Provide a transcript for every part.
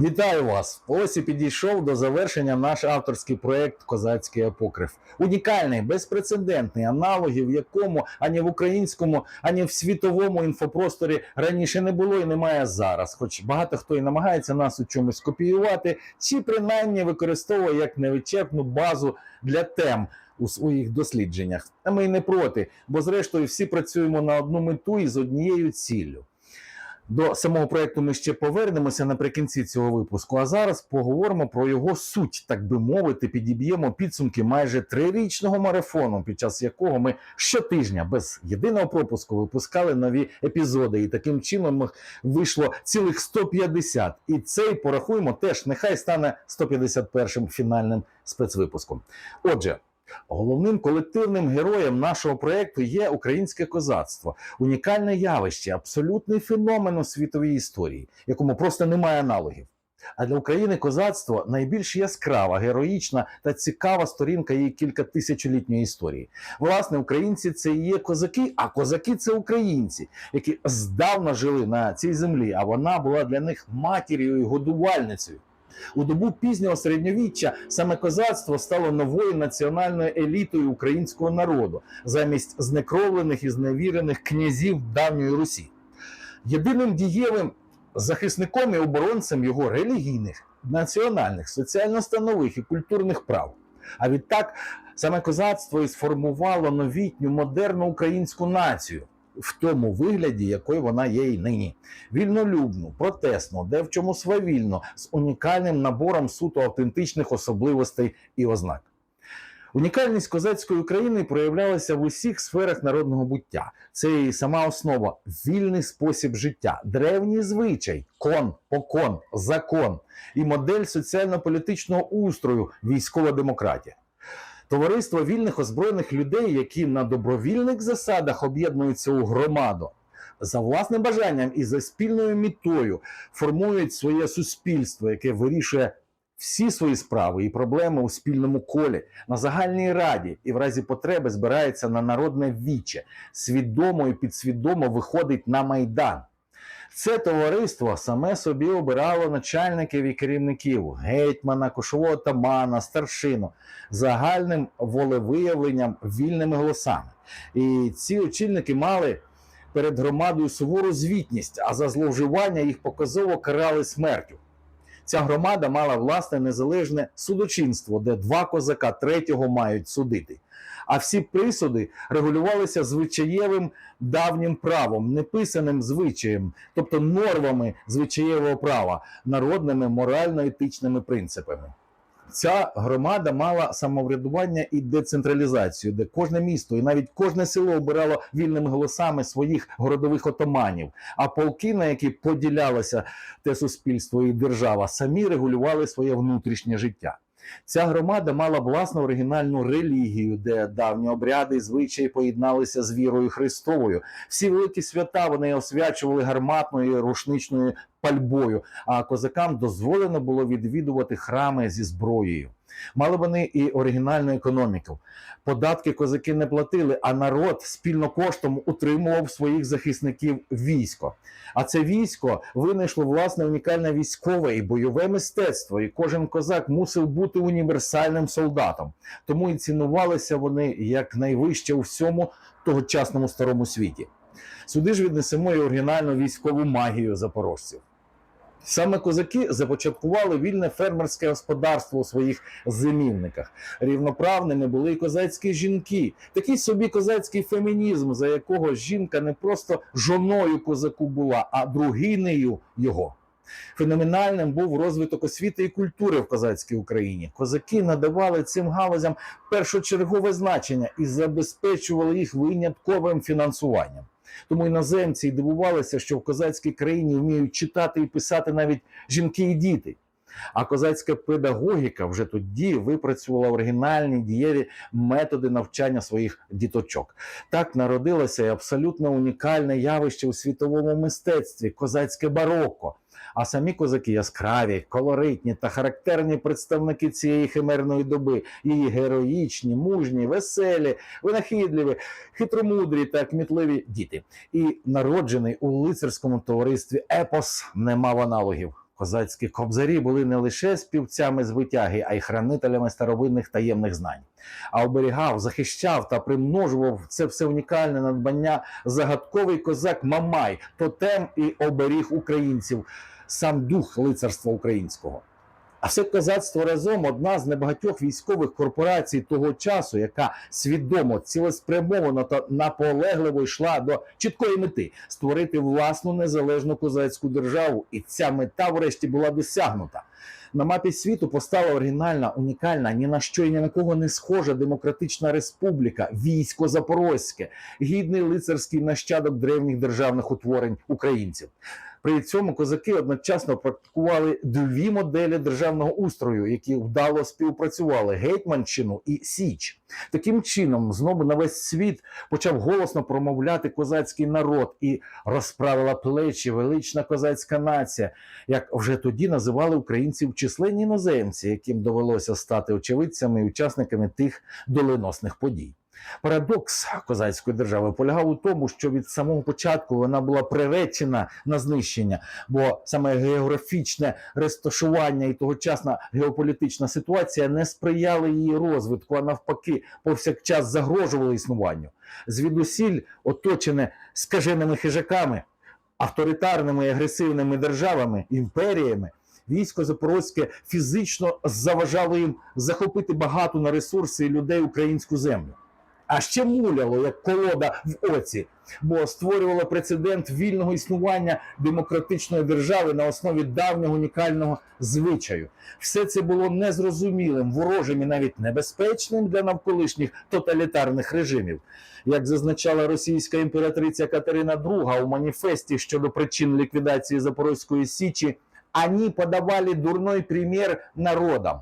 Вітаю вас! Ось і підійшов до завершення наш авторський проект Козацький апокриф. Унікальний, безпрецедентний, аналогів якому ані в українському, ані в світовому інфопросторі раніше не було і немає зараз. Хоч багато хто і намагається нас у чомусь копіювати, чи принаймні використовує як невичерпну базу для тем. У своїх дослідженнях, а ми й не проти, бо зрештою всі працюємо на одну мету і з однією ціллю. До самого проекту ми ще повернемося наприкінці цього випуску. А зараз поговоримо про його суть, так би мовити, підіб'ємо підсумки майже трирічного марафону, під час якого ми щотижня без єдиного пропуску випускали нові епізоди. І таким чином їх вийшло цілих 150. І цей порахуємо теж нехай стане 151-м фінальним спецвипуском. Отже. Головним колективним героєм нашого проекту є українське козацтво, унікальне явище, абсолютний феномен у світовій історії, якому просто немає аналогів. А для України козацтво найбільш яскрава, героїчна та цікава сторінка її кількатисячолітньої історії. Власне, українці це і є козаки, а козаки це українці, які здавна жили на цій землі, а вона була для них матір'ю і годувальницею. У добу пізнього середньовіччя саме козацтво стало новою національною елітою українського народу замість знекровлених і зневірених князів давньої Русі. Єдиним дієвим захисником і оборонцем його релігійних, національних, соціально-станових і культурних прав. А відтак саме козацтво і сформувало новітню модерну українську націю в тому вигляді, якою вона є й нині. Вільнолюбну, протесну, де в чому свавільно, з унікальним набором суто автентичних особливостей і ознак. Унікальність козацької України проявлялася в усіх сферах народного буття. Це і сама основа, вільний спосіб життя, древній звичай, кон, покон, закон і модель соціально-політичного устрою, військова демократія. Товариство вільних озброєних людей, які на добровільних засадах об'єднуються у громаду, за власним бажанням і за спільною мітою формують своє суспільство, яке вирішує всі свої справи і проблеми у спільному колі, на загальній раді і в разі потреби збирається на народне віче, свідомо і підсвідомо виходить на майдан. Це товариство саме собі обирало начальників і керівників, гетьмана, кошового тамана, старшину, загальним волевиявленням, вільними голосами. І ці очільники мали перед громадою сувору звітність, а за зловживання їх показово карали смертю. Ця громада мала власне незалежне судочинство, де два козака третього мають судити. А всі присуди регулювалися звичаєвим давнім правом, неписаним звичаєм, тобто нормами звичаєвого права, народними морально-етичними принципами. Ця громада мала самоврядування і децентралізацію, де кожне місто і навіть кожне село обирало вільними голосами своїх городових отаманів. А полки, на які поділялося те суспільство і держава, самі регулювали своє внутрішнє життя. Ця громада мала власну оригінальну релігію, де давні обряди і звичаї поєдналися з вірою Христовою. Всі великі свята вони освячували гарматною рушничною пальбою, а козакам дозволено було відвідувати храми зі зброєю. Мали вони і оригінальну економіку. Податки козаки не платили, а народ спільно коштом утримував своїх захисників військо. А це військо винайшло власне унікальне військове і бойове мистецтво, і кожен козак мусив бути універсальним солдатом. Тому і цінувалися вони як найвище у всьому тогочасному старому світі. Сюди ж віднесемо і оригінальну військову магію запорожців. Саме козаки започаткували вільне фермерське господарство у своїх зимівниках. Рівноправними були і козацькі жінки. Такий собі козацький фемінізм, за якого жінка не просто жоною козаку була, а другинею його. Феноменальним був розвиток освіти і культури в козацькій Україні. Козаки надавали цим галузям першочергове значення і забезпечували їх винятковим фінансуванням. Тому іноземці дивувалися, що в козацькій країні вміють читати і писати навіть жінки і діти. А козацька педагогіка вже тоді випрацювала оригінальні дієві методи навчання своїх діточок. Так народилося і абсолютно унікальне явище у світовому мистецтві козацьке бароко. А самі козаки яскраві, колоритні та характерні представники цієї химерної доби, її героїчні, мужні, веселі, винахідливі, хитромудрі та кмітливі діти. І народжений у лицарському товаристві епос не мав аналогів. Козацькі кобзарі були не лише співцями з витяги, а й хранителями старовинних таємних знань. А оберігав, захищав та примножував це все унікальне надбання загадковий козак Мамай, тотем і оберіг українців, сам дух лицарства українського. А все козацтво разом одна з небагатьох військових корпорацій того часу, яка свідомо, цілеспрямовано та наполегливо йшла до чіткої мети створити власну незалежну козацьку державу, і ця мета, врешті, була досягнута. На мапі світу постала оригінальна, унікальна, ні на що і ні на кого не схожа демократична республіка, військо Запорозьке, гідний лицарський нащадок древніх державних утворень українців. При цьому козаки одночасно практикували дві моделі державного устрою, які вдало співпрацювали гетьманщину і Січ. Таким чином, знову на весь світ почав голосно промовляти козацький народ і розправила плечі велична козацька нація, як вже тоді називали українців численні іноземці, яким довелося стати очевидцями і учасниками тих доленосних подій. Парадокс козацької держави полягав у тому, що від самого початку вона була приречена на знищення, бо саме географічне розташування і тогочасна геополітична ситуація не сприяли її розвитку, а навпаки, повсякчас загрожували існуванню. Звідусіль оточене скаженими хижаками, авторитарними і агресивними державами, імперіями. Військо Запорозьке фізично заважало їм захопити багату на ресурси і людей українську землю а ще муляло як колода в оці, бо створювало прецедент вільного існування демократичної держави на основі давнього унікального звичаю. Все це було незрозумілим, ворожим і навіть небезпечним для навколишніх тоталітарних режимів. Як зазначала російська імператриця Катерина II у маніфесті щодо причин ліквідації Запорозької Січі, ані подавали дурний примір народам.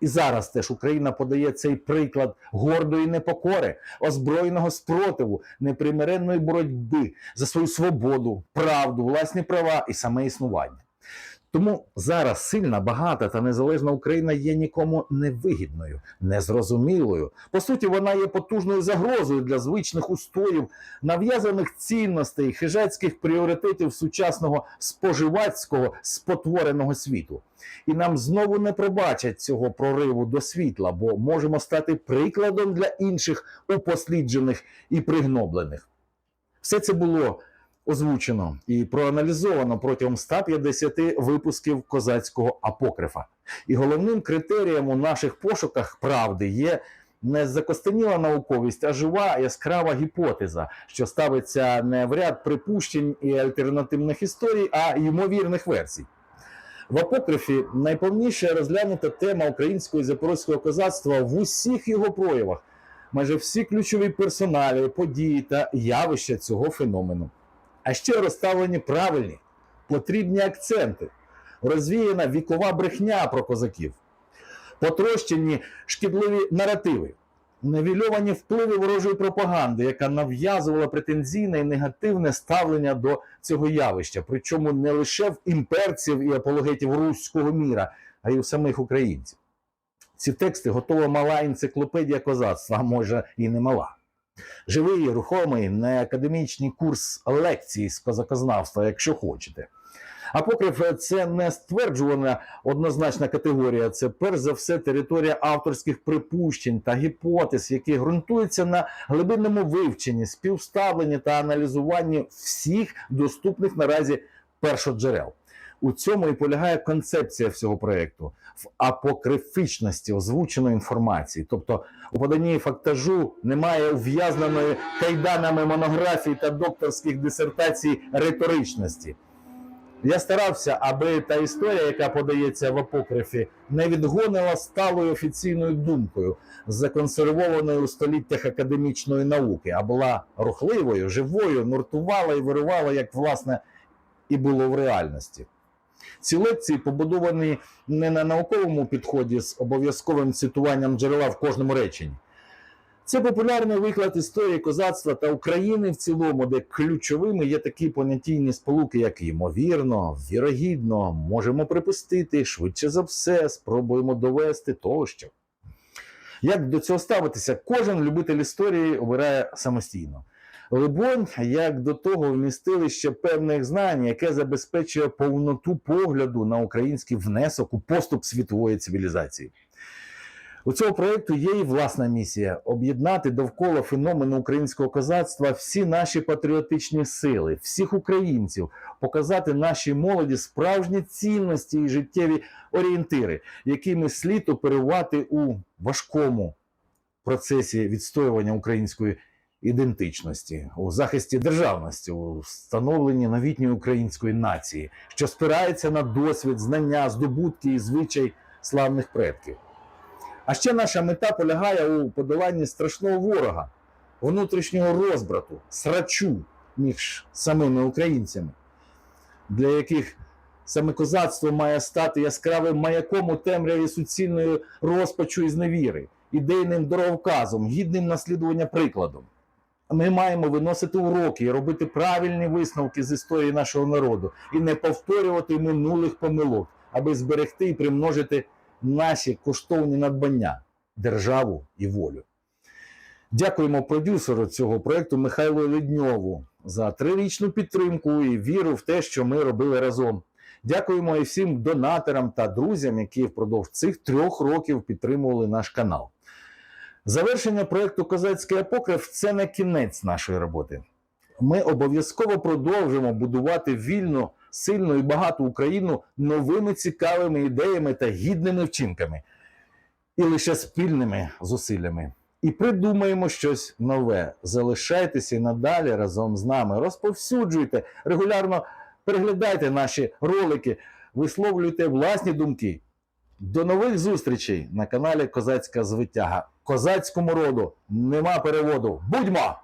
І зараз теж Україна подає цей приклад гордої непокори, озброєного спротиву, непримиренної боротьби за свою свободу, правду, власні права і саме існування. Тому зараз сильна, багата та незалежна Україна є нікому невигідною, незрозумілою. По суті, вона є потужною загрозою для звичних устоїв, нав'язаних цінностей, хижацьких пріоритетів сучасного споживацького спотвореного світу. І нам знову не пробачать цього прориву до світла, бо можемо стати прикладом для інших упосліджених і пригноблених. Все це було озвучено і проаналізовано протягом 150 випусків козацького апокрифа. І головним критерієм у наших пошуках правди є не закостеніла науковість, а жива яскрава гіпотеза, що ставиться не в ряд припущень і альтернативних історій, а ймовірних версій. В апокрифі найповніше розглянута тема українського і запорозького козацтва в усіх його проявах, майже всі ключові персоналі, події та явища цього феномену. А ще розставлені правильні, потрібні акценти, розвіяна вікова брехня про козаків, потрощені шкідливі наративи, невільовані впливи ворожої пропаганди, яка нав'язувала претензійне і негативне ставлення до цього явища, причому не лише в імперців і апологетів руського міра, а й у самих українців. Ці тексти готова мала енциклопедія козацтва, може і не мала. Живий, рухомий, не академічний курс лекцій з козакознавства, якщо хочете. Апокриф це не стверджувана однозначна категорія, це перш за все територія авторських припущень та гіпотез, які ґрунтуються на глибинному вивченні, співставленні та аналізуванні всіх доступних наразі першоджерел. У цьому і полягає концепція всього проєкту в апокрифічності озвученої інформації. Тобто у поданні фактажу немає ув'язненої кайданами монографій та докторських дисертацій риторичності. Я старався, аби та історія, яка подається в апокрифі, не відгонила сталою офіційною думкою, законсервованою у століттях академічної науки, а була рухливою, живою, нуртувала і вирувала, як власне і було в реальності. Ці лекції побудовані не на науковому підході з обов'язковим цитуванням джерела в кожному реченні. Це популярний виклад історії козацтва та України в цілому, де ключовими є такі понятійні сполуки, як ймовірно, вірогідно, можемо припустити, швидше за все, спробуємо довести тощо. Як до цього ставитися, кожен любитель історії обирає самостійно. Либонь, як до того вмістилище певних знань, яке забезпечує повноту погляду на український внесок у поступ світової цивілізації. У цього проєкту є і власна місія об'єднати довкола феномену українського козацтва всі наші патріотичні сили, всіх українців, показати нашій молоді справжні цінності і життєві орієнтири, якими слід оперувати у важкому процесі відстоювання української ідентичності, у захисті державності, у встановленні новітньої української нації, що спирається на досвід, знання, здобутки і звичай славних предків. А ще наша мета полягає у подоланні страшного ворога, внутрішнього розбрату, срачу між самими українцями, для яких саме козацтво має стати яскравим маяком у темряві суцільної розпачу і зневіри, ідейним дороговказом, гідним наслідування прикладом. Ми маємо виносити уроки і робити правильні висновки з історії нашого народу і не повторювати минулих помилок, аби зберегти і примножити наші коштовні надбання, державу і волю. Дякуємо продюсеру цього проекту Михайлу Ледньову за трирічну підтримку і віру в те, що ми робили разом. Дякуємо і всім донаторам та друзям, які впродовж цих трьох років підтримували наш канал. Завершення проекту Козацький апокриф це не кінець нашої роботи. Ми обов'язково продовжимо будувати вільну, сильну і багату Україну новими цікавими ідеями та гідними вчинками, і лише спільними зусиллями. І придумаємо щось нове. Залишайтеся і надалі разом з нами. Розповсюджуйте, регулярно переглядайте наші ролики, висловлюйте власні думки. До нових зустрічей на каналі Козацька Звитяга. Козацькому роду нема переводу. Будьмо!